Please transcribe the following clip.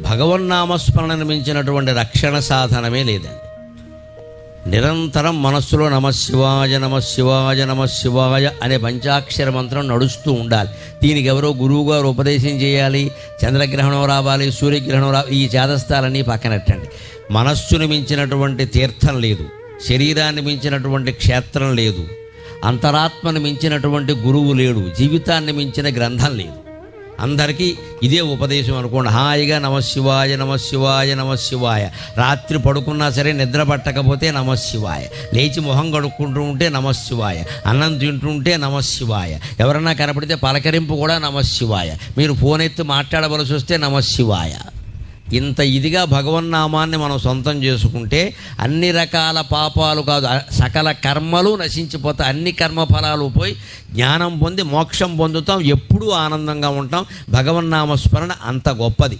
భగవన్నామస్మరణను మించినటువంటి రక్షణ సాధనమే లేదండి. నిరంతరం మనస్సులో నమశివాయ నమశివాయ నమశివాయ అనే పంచాక్షర మంత్రం నడుస్తూ ఉండాలి. దీనికి ఎవరో గురువు గారు ఉపదేశం చేయాలి చంద్రగ్రహణం రావాలి సూర్యగ్రహణం రా ఈ చేదస్తాలన్నీ పక్కనట్టండి మనస్సును మించినటువంటి తీర్థం లేదు శరీరాన్ని మించినటువంటి క్షేత్రం లేదు అంతరాత్మను మించినటువంటి గురువు లేడు జీవితాన్ని మించిన గ్రంథం లేదు. అందరికీ ఇదే ఉపదేశం అనుకోండి. హాయిగా నమశివాయ నమశివాయ నమశివాయ రాత్రి పడుకున్నా సరే నిద్ర పట్టకపోతే నమశివాయ లేచి మొహం కడుక్కుంటూ ఉంటే నమశివాయ అన్నం తింటుంటే నమశివాయ ఎవరన్నా కనపడితే పలకరింపు కూడా నమశివాయ మీరు ఫోన్ ఎత్తి మాట్లాడవలసి వస్తే నమశివాయ ఇంత ఇదిగా భగవన్నామాన్ని మనం సొంతం చేసుకుంటే అన్ని రకాల పాపాలు కాదు సకల కర్మలు నశించిపోతాయి అన్ని కర్మఫలాలు పోయి జ్ఞానం పొంది మోక్షం పొందుతాం ఎప్పుడూ ఆనందంగా ఉంటాం. భగవన్నామ స్మరణ అంత గొప్పది.